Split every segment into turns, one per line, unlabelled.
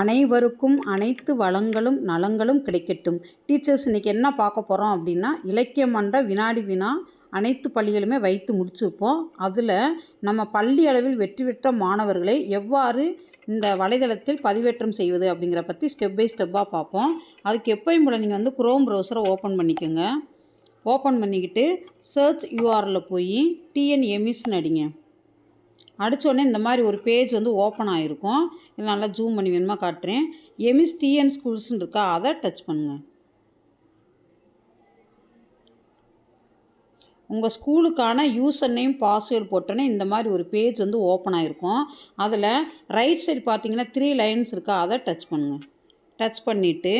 அனைவருக்கும் அனைத்து வளங்களும் நலங்களும் கிடைக்கட்டும். டீச்சர்ஸ் இன்றைக்கி என்ன பார்க்க போகிறோம் அப்படின்னா இலக்கிய மண்ட வினாடி வினா அனைத்து பள்ளிகளுமே வைத்து முடிச்சிருப்போம். அதில் நம்ம பள்ளி அளவில் வெற்றி பெற்ற மாணவர்களை எவ்வாறு இந்த வலைதளத்தில் பதிவேற்றம் செய்வது அப்படிங்கிற பற்றி ஸ்டெப் பை ஸ்டெப்பாக பார்ப்போம். அதுக்கு எப்பயும் போல் நீங்கள் வந்து குரோம் ப்ரௌசரை ஓப்பன் பண்ணிக்கோங்க. ஓப்பன் பண்ணிக்கிட்டு சர்ச் யூஆரில் போய் டிஎன்எம்இஸ்ன்னு அடிங்க. அடித்தோடனே இந்த மாதிரி ஒரு பேஜ் வந்து ஓப்பன் ஆகிருக்கும் இல்லை நல்லா ஜூம் பண்ணி வேணுமா காட்டுறேன். எமிஸ் டிஎன் ஸ்கூல்ஸ்னு இருக்கா? அதை டச் பண்ணுங்கள் உங்கள் ஸ்கூலுக்கான யூசர் நேம் பாஸ்வேர்டு போட்டோன்னே இந்த மாதிரி ஒரு பேஜ் வந்து ஓப்பன் ஆகிருக்கும் அதில் ரைட் சைடு பார்த்தீங்கன்னா த்ரீ லைன்ஸ் இருக்கா? அதை டச் பண்ணுங்கள் டச் பண்ணிவிட்டு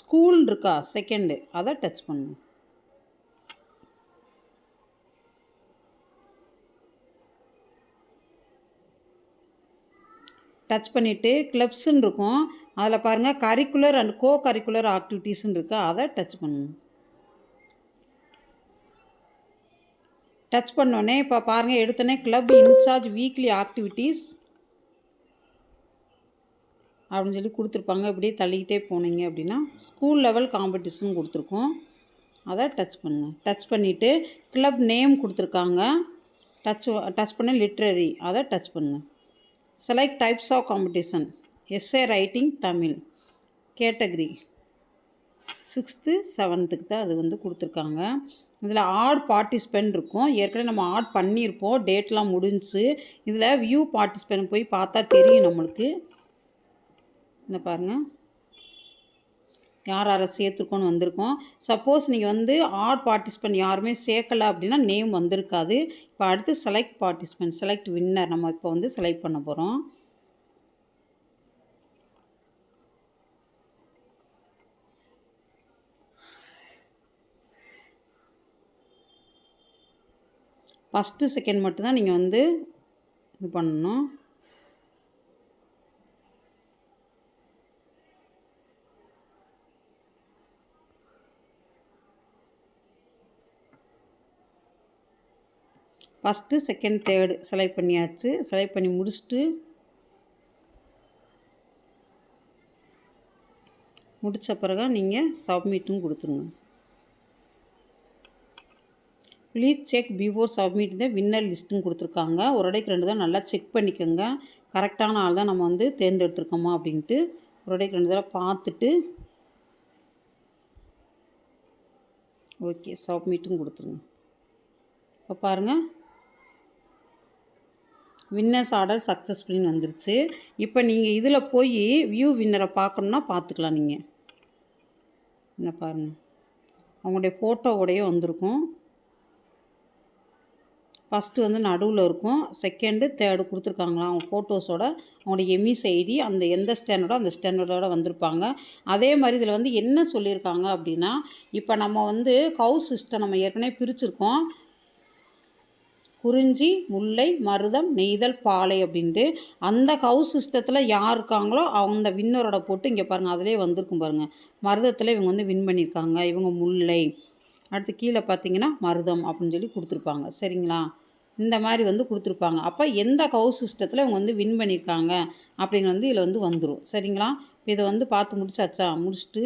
ஸ்கூல் இருக்கா? செகண்டு அதை டச் பண்ணுங்கள் டச் பண்ணிவிட்டு கிளப்ஸுன்னு இருக்கும். அதில் பாருங்கள் கரிக்குலர் அண்ட் கோ கரிக்குலர் ஆக்டிவிட்டீஸ்ன்னு இருக்குது அதை டச் பண்ணணும் டச் பண்ணோடனே இப்போ பாருங்கள் எடுத்தோடனே கிளப் இன்சார்ஜ் வீக்லி ஆக்டிவிட்டீஸ் அப்படின்னு சொல்லி கொடுத்துருப்பாங்க. இப்படியே தள்ளிக்கிட்டே போனீங்க அப்படின்னா ஸ்கூல் லெவல் காம்படிஷன் கொடுத்துருக்கோம். அதை டச் பண்ணுங்கள் டச் பண்ணிவிட்டு கிளப் நேம் கொடுத்துருக்காங்க. டச் டச் பண்ண லிட்ரரி அதை டச் பண்ணுங்கள் select types of competition essay writing Tamil. Category sixth செவன்த்துக்கு தான் அது வந்து கொடுத்துருக்காங்க. இதில் ஆட் பார்ட்டிசிபென்ட் இருக்கும். ஏற்கனவே நம்ம ஆட் பண்ணியிருப்போம். டேட்லாம் முடிஞ்சு. இதில் வியூ பார்ட்டிசிபென்ட் போய் பார்த்தா தெரியும் நம்மளுக்கு. இந்த பாருங்கள் யார் யாரை சேர்த்துருக்கோன்னு வந்திருக்கோம். சப்போஸ் நீங்கள் வந்து ஆட் பார்ட்டிசிபெண்ட் யாருமே சேர்க்கலை அப்படின்னா நேம் வந்திருக்காது. இப்போ அடுத்து செலக்ட் பார்ட்டிசிபெண்ட் செலக்ட் வின்னர் நம்ம இப்போ வந்து செலக்ட் பண்ண போகிறோம் ஃபஸ்ட்டு செகண்ட் மட்டும்தான் நீங்கள் வந்து இது பண்ணணும். ஃபஸ்ட்டு செகண்ட் தேர்டு செலக்ட் பண்ணியாச்சு. செலக்ட் பண்ணி முடிச்சுட்டு முடித்த பிறகு நீங்கள் சப்மிட்டும் கொடுத்துருங்க. Please check before submit the winner லிஸ்ட்டுன்னு கொடுத்துருக்காங்க. ஒரு அடைக்கு ரெண்டு தான் நல்லா செக் பண்ணிக்கோங்க. கரெக்டான ஆள் தான் நம்ம வந்து தேர்ந்தெடுத்துருக்கோமா அப்படின்ட்டு ஒரு அடைக்கு ரெண்டு தடவை பார்த்துட்டு ஓகே சப்மிட்டும் கொடுத்துருங்க. இப்போ பாருங்கள் வின்னர்ஸ் ஆர்டர் சக்ஸஸ்ஃபுல்னு வந்துருச்சு. இப்போ நீங்கள் இதில் போய் வியூ வின்னரை பார்க்கணுன்னா பார்த்துக்கலாம் நீங்கள் என்ன பாருங்கள் அவங்களுடைய ஃபோட்டோவோடையே வந்திருக்கும். ஃபஸ்ட்டு வந்து நடுவில் இருக்கும். செகண்டு தேர்டு கொடுத்துருக்காங்களா? அவங்க ஃபோட்டோஸோட அவங்களுடைய எம்இஸ் ஐடி அந்த எந்த ஸ்டாண்டர்டோ அந்த ஸ்டாண்டர்டோட வந்திருப்பாங்க. அதே மாதிரி இதில் வந்து என்ன சொல்லியிருக்காங்க அப்படின்னா இப்போ நம்ம வந்து ஹவுஸ் சிஸ்டம் நம்ம ஏற்கனவே பிரிச்சிருக்கோம். குறிஞ்சி முல்லை மருதம் நெய்தல் பாலை அப்படின்ட்டு அந்த ஹவுஸ் சிஸ்டத்தில் யார் இருக்காங்களோ அந்த வின்னரோட போட்டு இங்கே பாருங்கள் அதிலே வந்திருக்கும் பாருங்கள் மருதத்தில் இவங்க வந்து வின் பண்ணியிருக்காங்க. இவங்க முல்லை. அடுத்து கீழே பார்த்தீங்கன்னா மருதம் அப்படின்னு சொல்லி கொடுத்துருப்பாங்க. சரிங்களா? இந்த மாதிரி வந்து கொடுத்துருப்பாங்க. அப்போ எந்த ஹவுஸ் சிஸ்டத்தில் இவங்க வந்து வின் பண்ணியிருக்காங்க அப்படின்னு வந்து இதில் வந்து வந்துடும் சரிங்களா? இப்போ இதை வந்து பார்த்து முடிச்சாச்சா? முடிச்சுட்டு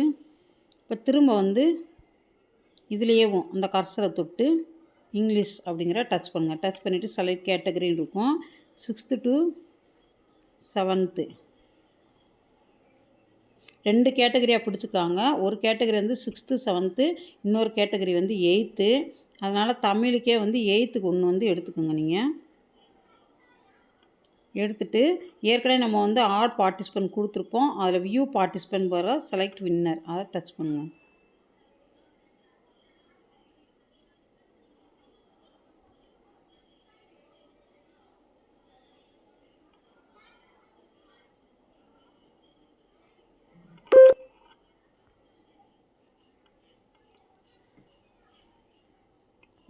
இப்போ திரும்ப வந்து இதுலேயேவும் அந்த கர்சரை தொட்டு இங்கிலீஷ் அப்படிங்கிற டச் பண்ணுங்கள் டச் பண்ணிவிட்டு செலக்ட் கேட்டகரின்னு இருக்கும். சிக்ஸ்த்து டு செவன்த்து ரெண்டு கேட்டகரியாக பிடிச்சிருக்காங்க ஒரு கேட்டகரி வந்து சிக்ஸ்த்து செவன்த்து இன்னொரு கேட்டகரி வந்து எயித்து அதனால் தமிழுக்கே வந்து எயித்துக்கு ஒன்று வந்து எடுத்துக்கோங்க நீங்கள் எடுத்துட்டு ஏற்கனவே நம்ம வந்து ஆட் பார்ட்டிசிபென்ட் கொடுத்துருப்போம். அதில் வியூ பார்ட்டிசிபென்ட் வர செலக்ட் வின்னர் அதை டச் பண்ணுங்கள்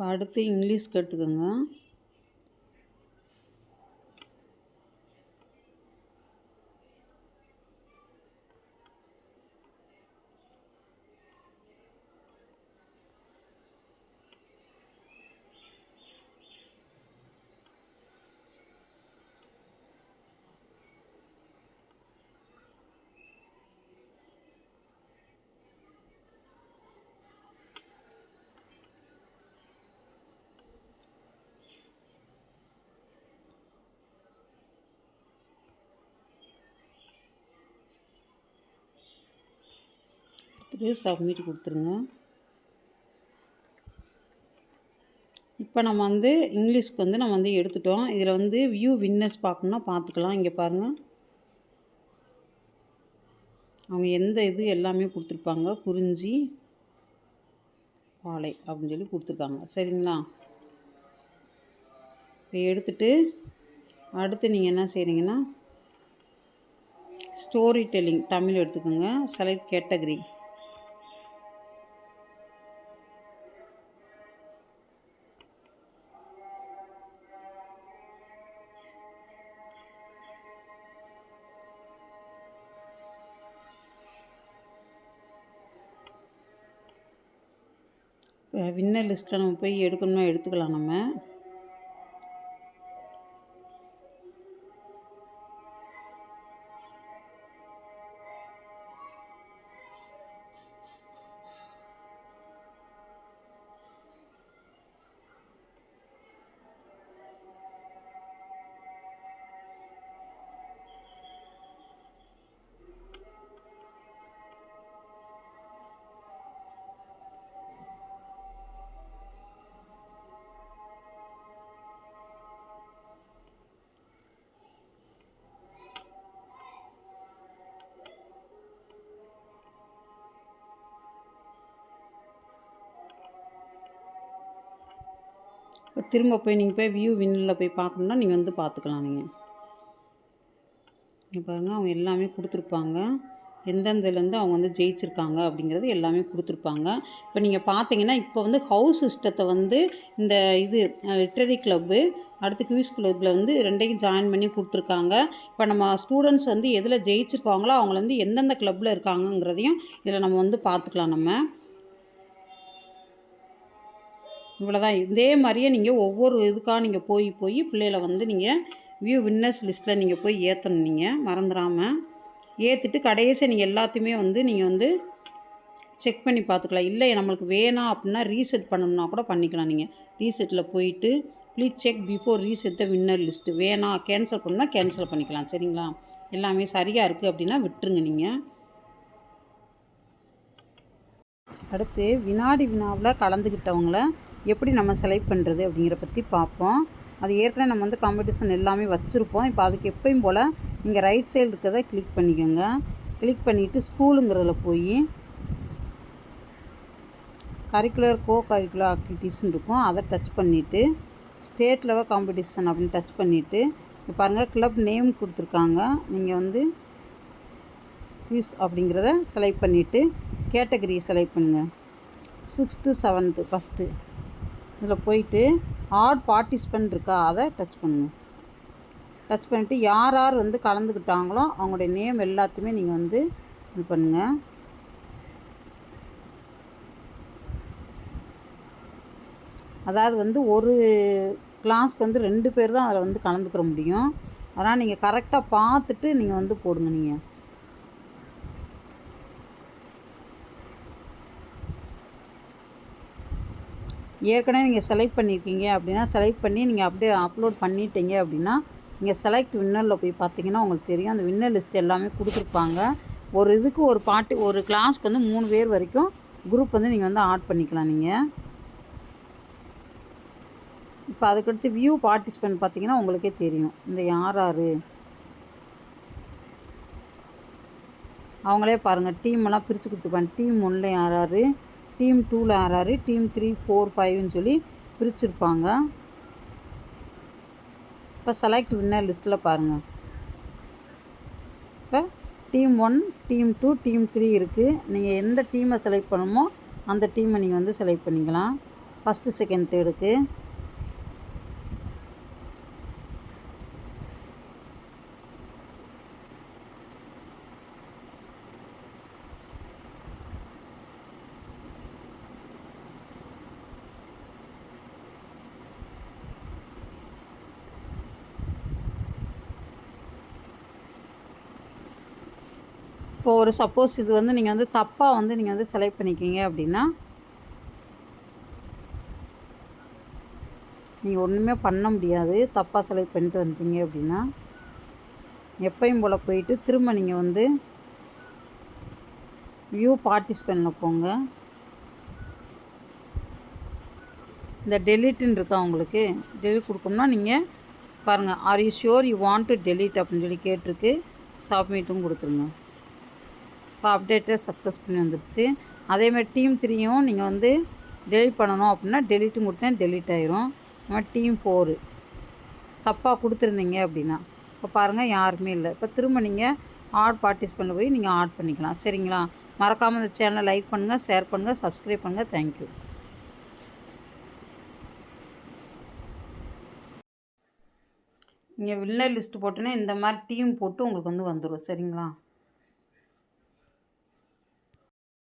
இப்போ அடுத்து இங்கிலீஷ் கற்றுக்கங்க கொடுத்துட்டு சப்மிட் கொடுத்துருங்க. இப்போ நம்ம வந்து இங்கிலீஷ்க்கு வந்து நம்ம வந்து எடுத்துட்டோம். இதில் வந்து வியூ வின்னர்ஸ் பார்க்கணுன்னா பார்த்துக்கலாம். இங்கே பாருங்கள் அவங்க எந்த இது எல்லாமே கொடுத்துருப்பாங்க. குறிஞ்சி பாலை அப்படின்னு சொல்லி கொடுத்துருக்காங்க. சரிங்களா? இப்போ எடுத்துட்டு அடுத்து நீங்கள் என்ன செய்கிறீங்கன்னா ஸ்டோரி டெல்லிங் தமிழ் எடுத்துக்கோங்க. செலக்ட் கேட்டகரி வின்னர் லிஸ்ட்டில் நம்ம போய் எடுக்கணும்னா எடுத்துக்கலாம் நம்ம. திரும்ப போய் நீங்கள் போய் வியூ வின்னில் போய் பார்க்கணுன்னா நீங்கள் வந்து பார்த்துக்கலாம் நீங்கள் இங்கே பாருங்கள் அவங்க எல்லாமே கொடுத்துருப்பாங்க. எந்தெந்ததுலேருந்து அவங்க வந்து ஜெயிச்சிருக்காங்க அப்படிங்கிறது எல்லாமே கொடுத்துருப்பாங்க. இப்போ நீங்கள் பார்த்தீங்கன்னா இப்போ வந்து ஹவுஸ் சிஸ்டத்தை வந்து இந்த இது லிட்ரரி கிளப்பு அடுத்து குவிஸ் கிளப்பில் வந்து ரெண்டையும் ஜாயின் பண்ணி கொடுத்துருக்காங்க. இப்போ நம்ம ஸ்டூடெண்ட்ஸ் வந்து எதில் ஜெயிச்சிருக்காங்களோ அவங்கள வந்து எந்தெந்த கிளப்பில் இருக்காங்கங்கிறதையும் இதில் நம்ம வந்து பார்த்துக்கலாம் நம்ம. இவ்வளோதான் இதே மாதிரியே நீங்கள் ஒவ்வொரு இதுக்காக நீங்கள் போய் போய் பிள்ளைகளை வந்து நீங்கள் வியூ வின்னர்ஸ் லிஸ்ட்டில் நீங்கள் போய் ஏற்றணும் நீங்கள் மறந்துடாமல் ஏற்றிட்டு கடைசியாக நீங்கள் எல்லாத்தையுமே வந்து நீங்கள் வந்து செக் பண்ணி பார்த்துக்கலாம். இல்லை நம்மளுக்கு வேணாம் அப்படின்னா ரீசெட் பண்ணணும்னா கூட பண்ணிக்கலாம் நீங்கள் ரீசெட்டில் போயிட்டு please check before reset the winner list வேணாம் கேன்சல் பண்ணால் கேன்சல் பண்ணிக்கலாம். சரிங்களா? எல்லாமே சரியாக இருக்குது அப்படின்னா விட்டுருங்க நீங்கள் அடுத்து வினாடி வினாவில் கலந்துக்கிட்டவங்கள எப்படி நம்ம செலக்ட் பண்ணுறது அப்படிங்கிற பற்றி பார்ப்போம். அது ஏற்கனவே நம்ம வந்து காம்படிஷன் எல்லாமே வச்சுருப்போம். இப்போ அதுக்கு எப்பயும் போல் நீங்கள் ரைட் சைடு இருக்கிறத கிளிக் பண்ணிக்கோங்க. கிளிக் பண்ணிவிட்டு ஸ்கூலுங்கிறதுல போய் கரிக்குலர் கோ கரிக்குலர் ஆக்டிவிட்டீஸ்னு இருக்கும். அதை டச் பண்ணிவிட்டு ஸ்டேட் லெவல் காம்படிஷன் அப்படின்னு டச் பண்ணிவிட்டு இப்போ பாருங்கள் கிளப் நேம் கொடுத்துருக்காங்க. நீங்கள் வந்து குவிஸ் அப்படிங்கிறத செலக்ட் பண்ணிவிட்டு கேட்டகரி செலக்ட் பண்ணுங்கள் சிக்ஸ்த்து செவன்த்து ஃபஸ்ட்டு இதில் போயிட்டு ஆட் பார்ட்டிசிபெண்ட் இருக்கா அதை டச் பண்ணுங்க டச் பண்ணிவிட்டு யார் யார் வந்து கலந்துக்கிட்டாங்களோ அவங்களுடைய நேம் எல்லாத்தையுமே நீங்கள் வந்து இது பண்ணுங்கள் அதாவது வந்து ஒரு கிளாஸ்க்கு வந்து ரெண்டு பேர் தான் அதில் வந்து கலந்துக்கிற முடியும். அதனால் நீங்கள் கரெக்டாக பார்த்துட்டு நீங்கள் வந்து போடுங்க நீங்கள் ஏற்கனவே நீங்கள் செலக்ட் பண்ணியிருக்கீங்க அப்படின்னா செலக்ட் பண்ணி நீங்கள் அப்படியே அப்லோட் பண்ணிட்டீங்க அப்படின்னா நீங்கள் செலக்ட் வின்னரில் போய் பார்த்தீங்கன்னா உங்களுக்கு தெரியும். அந்த வின்னர் லிஸ்ட் எல்லாமே கொடுத்துருப்பாங்க. ஒரு இதுக்கு ஒரு பாட்டு ஒரு கிளாஸ்க்கு வந்து மூணு பேர் வரைக்கும் குரூப் வந்து நீங்கள் வந்து ஆட் பண்ணிக்கலாம் நீங்கள் இப்போ அதுக்கடுத்து வியூ பார்ட்டிசிபெண்ட் பார்த்தீங்கன்னா உங்களுக்கே தெரியும். இந்த யார் யார்? அவங்களே பாருங்கள் டீம் எல்லாம் பிரித்து கொடுத்துப்பாங்க டீம் ஒன்றில் யார் யார்? டீம் டூவில் யார் டீம் த்ரீ ஃபோர் ஃபைவ்னு சொல்லி பிரிச்சுருப்பாங்க. இப்போ செலக்ட் வின்னர் லிஸ்ட்டில் பாருங்கள் இப்போ team one team two team three இருக்குது நீங்கள் எந்த டீமை செலக்ட் பண்ணணுமோ அந்த டீமை நீங்கள் வந்து செலக்ட் பண்ணிக்கலாம். ஃபஸ்ட்டு செகண்ட் தேர்டுக்கு இப்போ ஒரு சப்போஸ் இது வந்து நீங்கள் வந்து தப்பாக வந்து நீங்கள் வந்து செலக்ட் பண்ணிக்கிங்க அப்படின்னா நீங்கள் ஒன்றுமே பண்ண முடியாது. தப்பாக செலக்ட் பண்ணிட்டு வந்துட்டீங்க அப்படின்னா எப்பயும் போல் போயிட்டு திரும்ப நீங்கள் வந்து வியூ பார்ட்டிசிபென்ட்டில் போங்க. இந்த டெலிட்டுன்னு இருக்கா உங்களுக்கு? டெலிட் கொடுக்கணும்னா நீங்கள் பாருங்கள் are you sure you want to delete அப்படின்னு சொல்லி கேட்டிருக்கு. சப்மிட்டும் கொடுத்துருங்க. இப்போ அப்டேட்டை சக்ஸஸ் பண்ணி வந்துடுச்சு அதேமாதிரி டீம் த்ரீயும் நீங்கள் வந்து டெலிட் பண்ணணும் அப்படின்னா டெலிட்டும் மட்டும் டெலிட் ஆயிரும். நம்ம டீம் ஃபோரு தப்பாக கொடுத்துருந்தீங்க அப்படின்னா இப்போ பாருங்கள் யாருமே இல்லை. இப்போ திரும்ப நீங்கள் ஆட் பார்ட்டிசிபெண்ட்டில் போய் நீங்கள் ஆட் பண்ணிக்கலாம். சரிங்களா? மறக்காமல் இந்த சேனலை லைக் பண்ணுங்கள் ஷேர் பண்ணுங்கள் சப்ஸ்கிரைப் பண்ணுங்கள் தேங்க்யூ நீங்கள் வின்னர் லிஸ்ட் போட்டோன்னே இந்த மாதிரி டீம் போட்டு உங்களுக்கு வந்து வந்துடும் சரிங்களா?